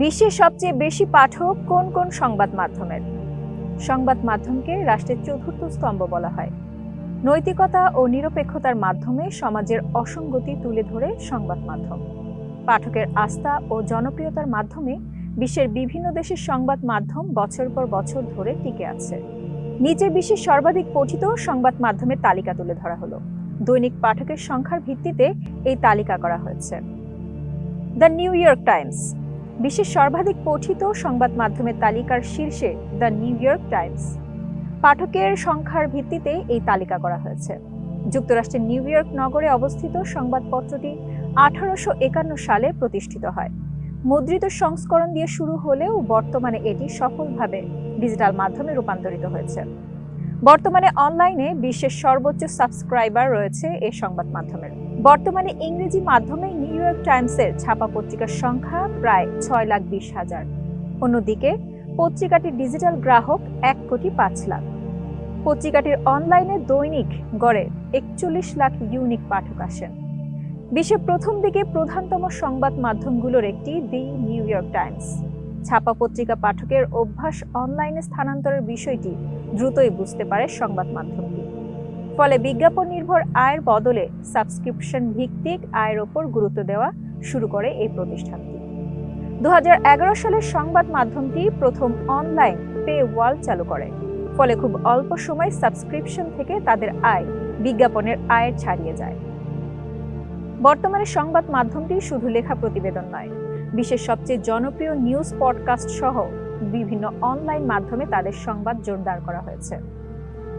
বিশ্বের সবচেয়ে বেশি পাঠক কোন কোন সংবাদ মাধ্যমের? সংবাদ মাধ্যমকে রাষ্ট্রের চতুর্থ স্তম্ভ বলা হয়। নৈতিকতা ও নিরপেক্ষতার মাধ্যমে সমাজের অসঙ্গতি তুলে ধরে সংবাদ মাধ্যম। পাঠকের আস্থা ও জনপ্রিয়তার মাধ্যমে বিশ্বের বিভিন্ন দেশের সংবাদ মাধ্যম বছর পর বছর ধরে টিকে আছে। নিচে বিশ্বের সর্বাধিক পঠিত সংবাদ মাধ্যমের তালিকা তুলে ধরা হলো। দৈনিক পাঠকের সংখ্যার ভিত্তিতে এই তালিকা করা হয়েছে। দ্য নিউ ইয়র্ক টাইমস বিশ্বের সর্বাধিক পঠিত সংবাদ মাধ্যমের তালিকার শীর্ষে দ্য নিউ ইয়র্ক টাইমস। পাঠকের সংখ্যার ভিত্তিতে এই তালিকা করা হয়েছে। যুক্তরাষ্ট্রের নিউ ইয়র্ক নগরে অবস্থিত সংবাদপত্রটি আঠারোশো একান্ন সালে প্রতিষ্ঠিত হয়। মুদ্রিত সংস্করণ দিয়ে শুরু হলেও বর্তমানে এটি সফলভাবে ডিজিটাল মাধ্যমে রূপান্তরিত হয়েছে। বর্তমানে অনলাইনে বিশ্বের সর্বোচ্চ সাবস্ক্রাইবার রয়েছে এই সংবাদ মাধ্যমের। বর্তমানে ইংরেজি মাধ্যমে নিউ ইয়র্ক টাইমসের ছাপা পত্রিকার সংখ্যা প্রায় ছয় লাখ বিশ হাজার। অন্যদিকে, পত্রিকাটির ডিজিটাল গ্রাহক এক কোটি পাঁচ লাখ। পত্রিকাটির অনলাইনে দৈনিক গড়ে একচল্লিশ লাখ ইউনিক পাঠক আসেন। বিশ্বের প্রথম দিকে প্রধানতম সংবাদ মাধ্যমগুলোর একটি দি নিউ ইয়র্ক টাইমস। ছাপা পত্রিকা পাঠকের অভ্যাস অনলাইনে স্থানান্তরের বিষয়টি দ্রুতই বুঝতে পারে সংবাদ মাধ্যমটি ফলে বিজ্ঞাপন নির্ভর আয়ের বদলে সাবস্ক্রিপশন ভিত্তিক আয়ের ওপর গুরুত্ব দেওয়া শুরু করে এই প্রতিষ্ঠানটি। দু সালের সংবাদ মাধ্যমটি প্রথম অনলাইন পে ওয়াল চালু করে। ফলে খুব অল্প সময় সাবস্ক্রিপশন থেকে তাদের আয় বিজ্ঞাপনের আয়ের ছাড়িয়ে যায়। বর্তমানে সংবাদ মাধ্যমটি শুধু লেখা প্রতিবেদন নয়, বিশ্বের সবচেয়ে জনপ্রিয় নিউজ পডকাস্ট সহ বিভিন্ন অনলাইন মাধ্যমে তাদের সংবাদ জোরদার করা হয়েছে।